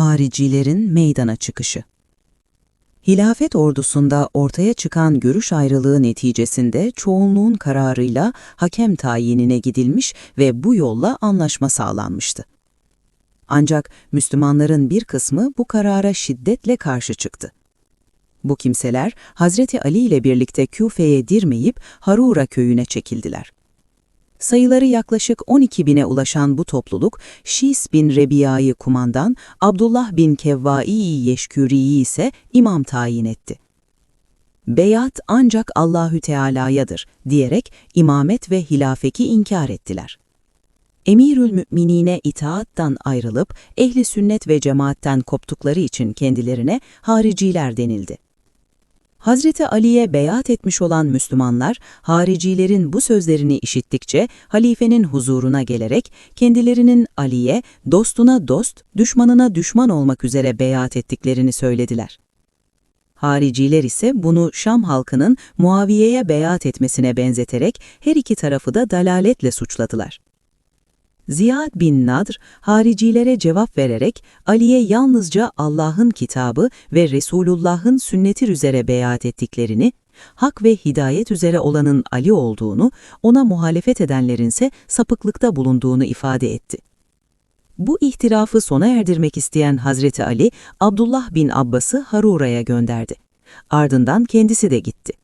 Haricilerin meydana çıkışı Hilafet ordusunda ortaya çıkan görüş ayrılığı neticesinde çoğunluğun kararıyla hakem tayinine gidilmiş ve bu yolla anlaşma sağlanmıştı. Ancak Müslümanların bir kısmı bu karara şiddetle karşı çıktı. Bu kimseler Hazreti Ali ile birlikte Küfe'ye dirmeyip Harura köyüne çekildiler. Sayıları yaklaşık 12 bine ulaşan bu topluluk, Şis bin Rebiya'yı kumandan, Abdullah bin Kevvai Yeşkuri'yi ise imam tayin etti. Beyat ancak Allahü Teala'yadır diyerek imamet ve hilafeki inkar ettiler. Emirül Müminine itaattan ayrılıp ehli sünnet ve cemaatten koptukları için kendilerine hariciler denildi. Hazreti Ali'ye beyat etmiş olan Müslümanlar, haricilerin bu sözlerini işittikçe halifenin huzuruna gelerek kendilerinin Ali'ye dostuna dost, düşmanına düşman olmak üzere beyat ettiklerini söylediler. Hariciler ise bunu Şam halkının Muaviye'ye beyat etmesine benzeterek her iki tarafı da dalaletle suçladılar. Ziyad bin Nadr, haricilere cevap vererek Ali'ye yalnızca Allah'ın kitabı ve Resulullah'ın sünneti üzere beyat ettiklerini, hak ve hidayet üzere olanın Ali olduğunu, ona muhalefet edenlerinse sapıklıkta bulunduğunu ifade etti. Bu ihtirafı sona erdirmek isteyen Hazreti Ali, Abdullah bin Abbas'ı Harura'ya gönderdi. Ardından kendisi de gitti.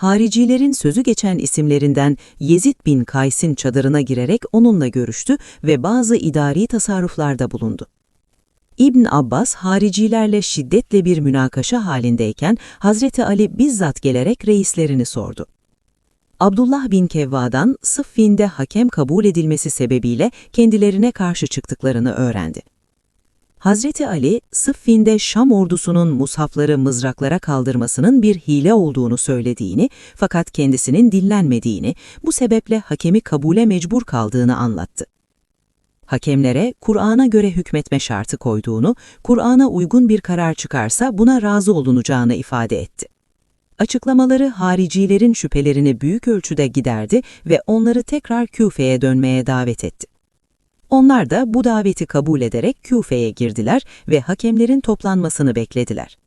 Haricilerin sözü geçen isimlerinden Yezid bin Kays'in çadırına girerek onunla görüştü ve bazı idari tasarruflarda bulundu. İbn Abbas haricilerle şiddetle bir münakaşa halindeyken Hazreti Ali bizzat gelerek reislerini sordu. Abdullah bin Kevva'dan Sıffin'de hakem kabul edilmesi sebebiyle kendilerine karşı çıktıklarını öğrendi. Hazreti Ali, Sıffin'de Şam ordusunun mushafları mızraklara kaldırmasının bir hile olduğunu söylediğini fakat kendisinin dinlenmediğini, bu sebeple hakemi kabule mecbur kaldığını anlattı. Hakemlere Kur'an'a göre hükmetme şartı koyduğunu, Kur'an'a uygun bir karar çıkarsa buna razı olunacağını ifade etti. Açıklamaları haricilerin şüphelerini büyük ölçüde giderdi ve onları tekrar Küfe'ye dönmeye davet etti. Onlar da bu daveti kabul ederek Küfe'ye girdiler ve hakemlerin toplanmasını beklediler.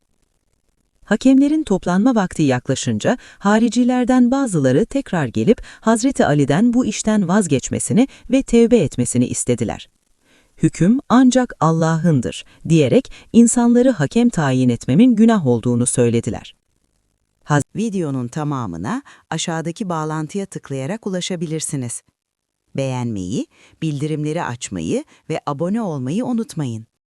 Hakemlerin toplanma vakti yaklaşınca haricilerden bazıları tekrar gelip Hazreti Ali'den bu işten vazgeçmesini ve tevbe etmesini istediler. Hüküm ancak Allah'ındır diyerek insanları hakem tayin etmemin günah olduğunu söylediler. Videonun tamamına aşağıdaki bağlantıya tıklayarak ulaşabilirsiniz. Beğenmeyi, bildirimleri açmayı ve abone olmayı unutmayın.